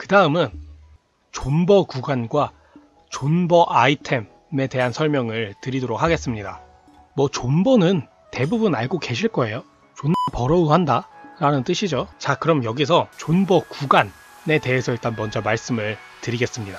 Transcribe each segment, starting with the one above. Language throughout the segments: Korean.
그 다음은 존버 구간과 존버 아이템에 대한 설명을 드리도록 하겠습니다. 뭐 존버는 대부분 알고 계실 거예요. 존나 버러우한다 라는 뜻이죠. 자 그럼 여기서 존버 구간에 대해서 일단 먼저 말씀을 드리겠습니다.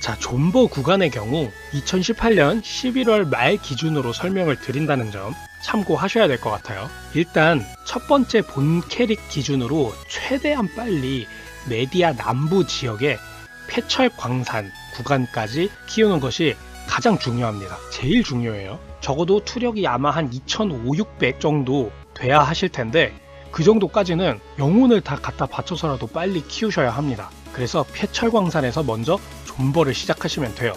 자, 존버 구간의 경우 2018년 11월 말 기준으로 설명을 드린다는 점 참고하셔야 될 것 같아요. 일단 첫 번째 본 캐릭 기준으로 최대한 빨리 메디아 남부 지역의 폐철 광산 구간까지 키우는 것이 가장 중요합니다. 제일 중요해요. 적어도 투력이 아마 한 2,500, 정도 돼야 하실 텐데 그 정도까지는 영혼을 다 갖다 바쳐서라도 빨리 키우셔야 합니다. 그래서 폐철광산에서 먼저 존버를 시작하시면 돼요.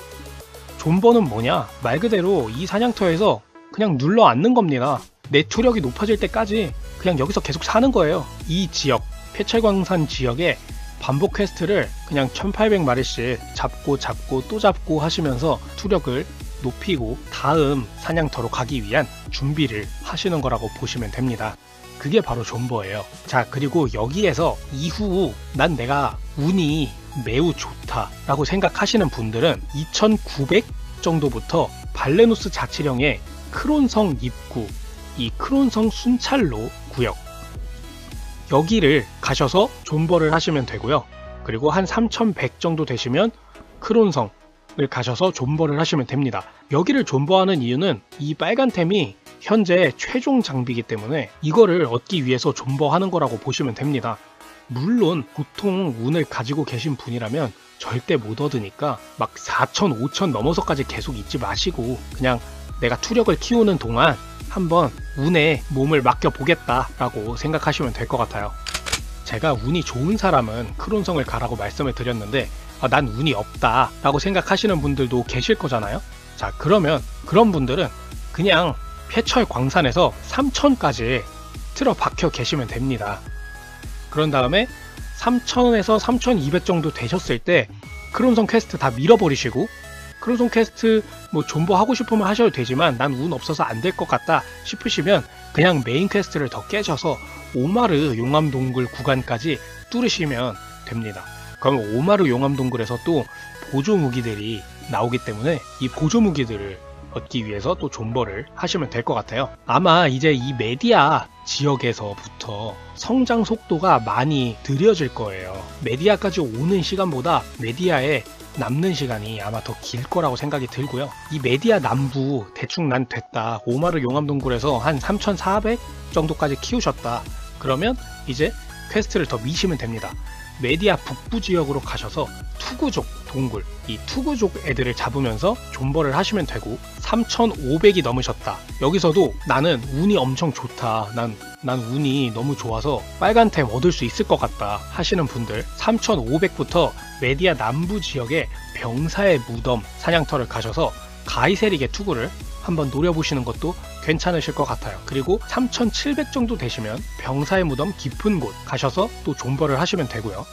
존버는 뭐냐? 말 그대로 이 사냥터에서 그냥 눌러 앉는 겁니다. 내 투력이 높아질 때까지 그냥 여기서 계속 사는 거예요. 이 지역, 폐철광산 지역에 반복 퀘스트를 그냥 1800마리씩 잡고 잡고 또 잡고 하시면서 투력을 높이고 다음 사냥터로 가기 위한 준비를 하시는 거라고 보시면 됩니다. 그게 바로 존버예요. 자, 그리고 여기에서 이후 난 내가 운이 매우 좋다라고 생각하시는 분들은 2900 정도부터 발레누스 자치령의 크론성 입구, 이 크론성 순찰로 구역 여기를 가셔서 존버를 하시면 되고요. 그리고 한 3100 정도 되시면 크론성을 가셔서 존버를 하시면 됩니다. 여기를 존버하는 이유는 이 빨간 템이 현재 최종 장비이기 때문에 이거를 얻기 위해서 존버하는 거라고 보시면 됩니다. 물론 보통 운을 가지고 계신 분이라면 절대 못 얻으니까 막 4천, 5천 넘어서까지 계속 잊지 마시고 그냥 내가 투력을 키우는 동안 한번 운에 몸을 맡겨 보겠다라고 생각하시면 될 것 같아요. 제가 운이 좋은 사람은 크론성을 가라고 말씀을 드렸는데 아, 난 운이 없다라고 생각하시는 분들도 계실 거잖아요. 자 그러면 그런 분들은 그냥 폐철 광산에서 3천까지 틀어 박혀 계시면 됩니다. 그런 다음에 3천에서 3,200 정도 되셨을 때 크론성 퀘스트 다 밀어버리시고 크론성 퀘스트 뭐 존버 하고 싶으면 하셔도 되지만 난 운 없어서 안 될 것 같다 싶으시면 그냥 메인 퀘스트를 더 깨셔서 오마르 용암동굴 구간까지 뚫으시면 됩니다. 그럼 오마르 용암동굴에서 또 보조 무기들이 나오기 때문에 이 보조 무기들을 얻기 위해서 또 존버를 하시면 될 것 같아요. 아마 이제 이 메디아 지역에서부터 성장 속도가 많이 느려질 거예요. 메디아까지 오는 시간보다 메디아에 남는 시간이 아마 더 길 거라고 생각이 들고요. 이 메디아 남부 대충 난 됐다. 오마르 용암동굴에서 한 3,400 정도까지 키우셨다. 그러면 이제 퀘스트를 더 미시면 됩니다. 메디아 북부 지역으로 가셔서 투구족 동굴 이 투구족 애들을 잡으면서 존버를 하시면 되고 3,500이 넘으셨다. 여기서도 나는 운이 엄청 좋다. 난, 난 운이 너무 좋아서 빨간템 얻을 수 있을 것 같다 하시는 분들 3,500부터 메디아 남부 지역의 병사의 무덤 사냥터를 가셔서 가이세릭의 투구를 한번 노려보시는 것도 괜찮으실 것 같아요. 그리고 3,700 정도 되시면 병사의 무덤 깊은 곳 가셔서 또 존버를 하시면 되고요.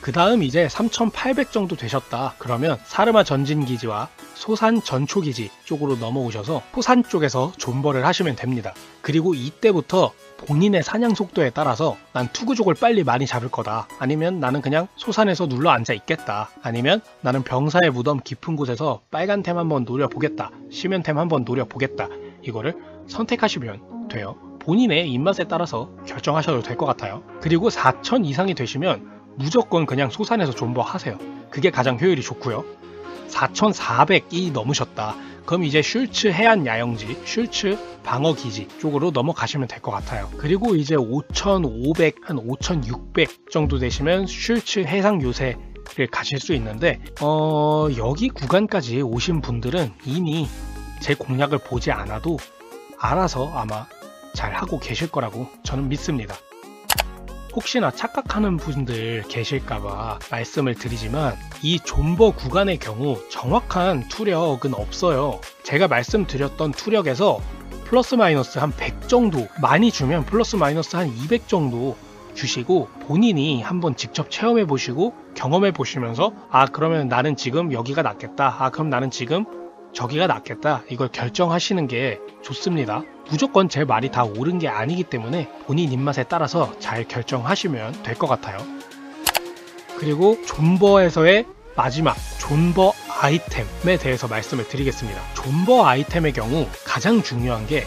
그 다음 이제 3,800 정도 되셨다. 그러면 사르마 전진기지와 소산 전초기지 쪽으로 넘어오셔서 포산 쪽에서 존버를 하시면 됩니다. 그리고 이때부터 본인의 사냥 속도에 따라서 난 투구족을 빨리 많이 잡을 거다. 아니면 나는 그냥 소산에서 눌러 앉아 있겠다. 아니면 나는 병사의 무덤 깊은 곳에서 빨간 템 한번 노려보겠다. 심연템 한번 노려보겠다. 이거를 선택하시면 돼요. 본인의 입맛에 따라서 결정하셔도 될 것 같아요. 그리고 4천 이상이 되시면 무조건 그냥 소산에서 존버하세요. 그게 가장 효율이 좋고요. 4,400이 넘으셨다. 그럼 이제 슐츠 해안 야영지, 슐츠 방어 기지 쪽으로 넘어가시면 될 것 같아요. 그리고 이제 5,500, 한 5,600 정도 되시면 슐츠 해상 요새 를 가실 수 있는데, 어, 여기 구간까지 오신 분들은 이미 제 공략을 보지 않아도 알아서 아마 잘 하고 계실 거라고 저는 믿습니다. 혹시나 착각하는 분들 계실까봐 말씀을 드리지만 이 존버 구간의 경우 정확한 투력은 없어요. 제가 말씀드렸던 투력에서 플러스 마이너스 한 100 정도 많이 주면 플러스 마이너스 한 200 정도 주시고 본인이 한번 직접 체험해 보시고 경험해 보시면서 아 그러면 나는 지금 여기가 낫겠다 아 그럼 나는 지금 저기가 낫겠다 이걸 결정하시는 게 좋습니다. 무조건 제 말이 다 옳은 게 아니기 때문에 본인 입맛에 따라서 잘 결정하시면 될 것 같아요. 그리고 존버에서의 마지막 존버 아이템에 대해서 말씀을 드리겠습니다. 존버 아이템의 경우 가장 중요한 게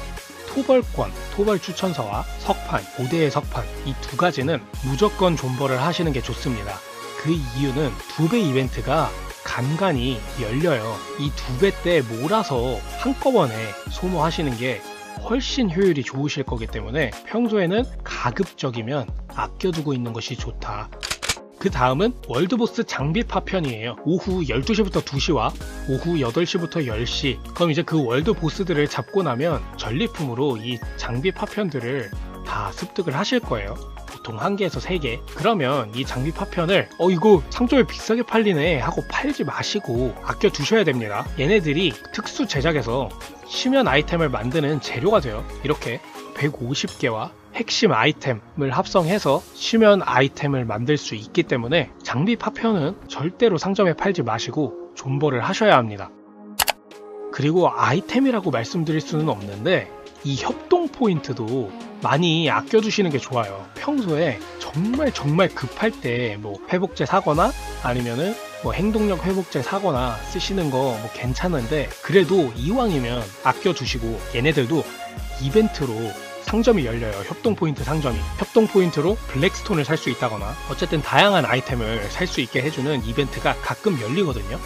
토벌권, 토벌 추천서와 석판, 5대의 석판 이 두 가지는 무조건 존버를 하시는 게 좋습니다. 그 이유는 두 배 이벤트가 간간히 열려요. 이 두 배 때 몰아서 한꺼번에 소모하시는 게 훨씬 효율이 좋으실 거기 때문에 평소에는 가급적이면 아껴두고 있는 것이 좋다. 그 다음은 월드보스 장비 파편이에요. 오후 12시부터 2시와 오후 8시부터 10시. 그럼 이제 그 월드보스들을 잡고 나면 전리품으로 이 장비 파편들을 다 습득을 하실 거예요. 보통 한 개에서 세 개. 그러면 이 장비 파편을 어 이거 상점에 비싸게 팔리네 하고 팔지 마시고 아껴 두셔야 됩니다. 얘네들이 특수 제작에서 심연 아이템을 만드는 재료가 돼요. 이렇게 150개와 핵심 아이템을 합성해서 심연 아이템을 만들 수 있기 때문에 장비 파편은 절대로 상점에 팔지 마시고 존버를 하셔야 합니다. 그리고 아이템이라고 말씀드릴 수는 없는데 이 협동 포인트도 많이 아껴두시는 게 좋아요. 평소에 정말 정말 급할 때 뭐 회복제 사거나 아니면은 뭐 행동력 회복제 사거나 쓰시는 거 뭐 괜찮은데 그래도 이왕이면 아껴두시고 얘네들도 이벤트로 상점이 열려요. 협동 포인트 상점이. 협동 포인트로 블랙스톤을 살 수 있다거나 어쨌든 다양한 아이템을 살 수 있게 해주는 이벤트가 가끔 열리거든요.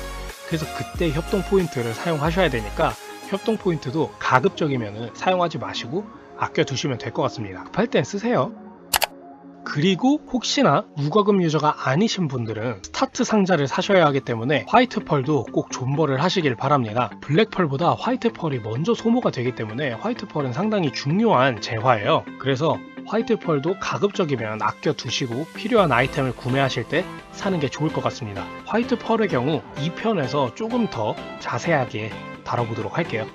그래서 그때 협동 포인트를 사용하셔야 되니까 협동 포인트도 가급적이면 사용하지 마시고 아껴 두시면 될 것 같습니다. 급할 땐 쓰세요. 그리고 혹시나 무과금 유저가 아니신 분들은 스타트 상자를 사셔야 하기 때문에 화이트 펄도 꼭 존버를 하시길 바랍니다. 블랙 펄보다 화이트 펄이 먼저 소모가 되기 때문에 화이트 펄은 상당히 중요한 재화예요. 그래서 화이트 펄도 가급적이면 아껴 두시고 필요한 아이템을 구매하실 때 사는 게 좋을 것 같습니다. 화이트 펄의 경우 2편에서 조금 더 자세하게 다뤄보도록 할게요.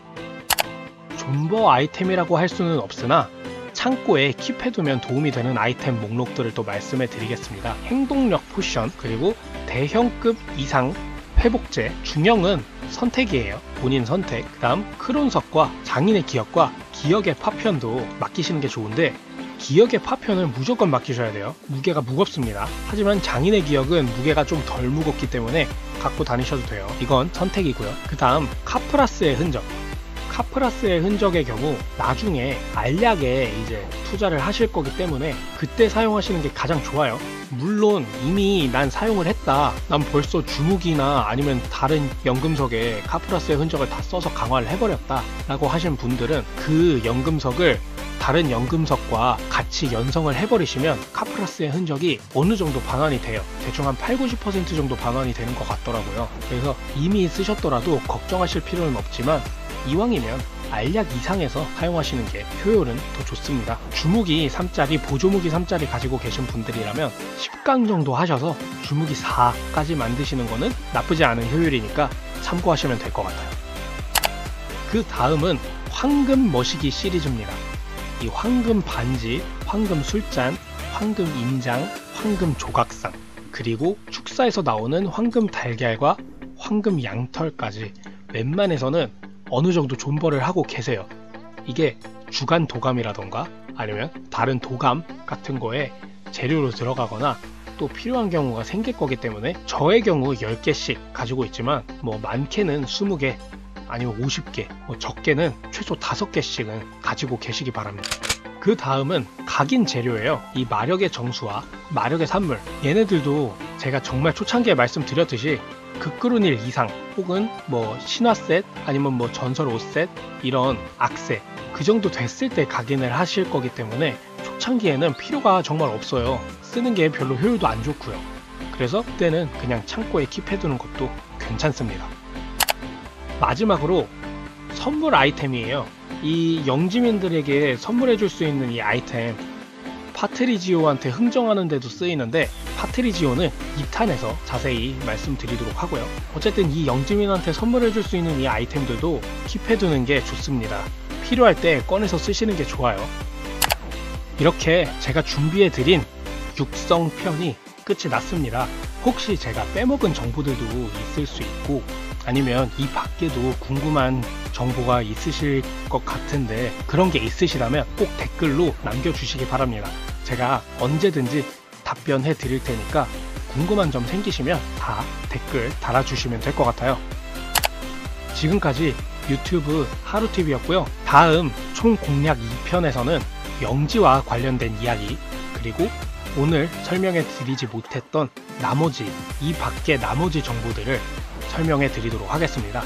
존버 아이템이라고 할 수는 없으나 창고에 킵해두면 도움이 되는 아이템 목록들을 또 말씀해 드리겠습니다. 행동력 포션, 그리고 대형급 이상 회복제, 중형은 선택이에요. 본인 선택. 그 다음 크론석과 장인의 기억과 기억의 파편도 맡기시는 게 좋은데 기억의 파편은 무조건 맡기셔야 돼요. 무게가 무겁습니다. 하지만 장인의 기억은 무게가 좀 덜 무겁기 때문에 갖고 다니셔도 돼요. 이건 선택이고요. 그 다음 카프라스의 흔적. 카프라스의 흔적의 경우 나중에 알약에 이제 투자를 하실 거기 때문에 그때 사용하시는 게 가장 좋아요. 물론 이미 난 사용을 했다. 난 벌써 주무기나 아니면 다른 연금석에 카프라스의 흔적을 다 써서 강화를 해버렸다. 라고 하신 분들은 그 연금석을 다른 연금석과 같이 연성을 해버리시면 카프라스의 흔적이 어느 정도 반환이 돼요. 대충 한 8, 90% 정도 반환이 되는 것 같더라고요. 그래서 이미 쓰셨더라도 걱정하실 필요는 없지만 이왕이면 알약 이상에서 사용하시는 게 효율은 더 좋습니다. 주무기 3짜리, 보조무기 3짜리 가지고 계신 분들이라면 10강 정도 하셔서 주무기 4까지 만드시는 거는 나쁘지 않은 효율이니까 참고하시면 될 것 같아요. 그 다음은 황금 머시기 시리즈입니다. 이 황금 반지, 황금 술잔, 황금 인장, 황금 조각상, 그리고 축사에서 나오는 황금 달걀과 황금 양털까지 웬만해서는 어느 정도 존버를 하고 계세요. 이게 주간 도감이라던가 아니면 다른 도감 같은 거에 재료로 들어가거나 또 필요한 경우가 생길 거기 때문에 저의 경우 10개씩 가지고 있지만 뭐 많게는 20개 아니면 50개 뭐 적게는 최소 5개씩은 가지고 계시기 바랍니다. 그 다음은 각인 재료예요. 이 마력의 정수와 마력의 산물 얘네들도 제가 정말 초창기에 말씀드렸듯이 극그룬일 이상 혹은 뭐 신화셋 아니면 뭐 전설 5셋 이런 악세 그 정도 됐을 때 각인을 하실 거기 때문에 초창기에는 필요가 정말 없어요. 쓰는 게 별로 효율도 안 좋고요. 그래서 그때는 그냥 창고에 킵해두는 것도 괜찮습니다. 마지막으로 선물 아이템이에요. 이 영지민들에게 선물해 줄 수 있는 이 아이템 파트리지오한테 흥정하는 데도 쓰이는데 파트리지오는 2탄에서 자세히 말씀드리도록 하고요. 어쨌든 이 영지민한테 선물해줄 수 있는 이 아이템들도 킵해두는 게 좋습니다. 필요할 때 꺼내서 쓰시는 게 좋아요. 이렇게 제가 준비해드린 육성편이 끝이 났습니다. 혹시 제가 빼먹은 정보들도 있을 수 있고 아니면 이 밖에도 궁금한 정보가 있으실 것 같은데 그런 게 있으시다면 꼭 댓글로 남겨주시기 바랍니다. 제가 언제든지 답변해 드릴 테니까 궁금한 점 생기시면 다 댓글 달아주시면 될 것 같아요. 지금까지 유튜브 하루TV였고요. 다음 총 공략 2편에서는 영지와 관련된 이야기, 그리고 오늘 설명해 드리지 못했던 나머지, 이 밖의 나머지 정보들을 설명해 드리도록 하겠습니다.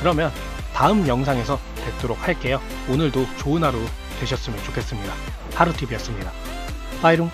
그러면 다음 영상에서 뵙도록 할게요. 오늘도 좋은 하루 되셨으면 좋겠습니다. 하루TV였습니다. 拍中。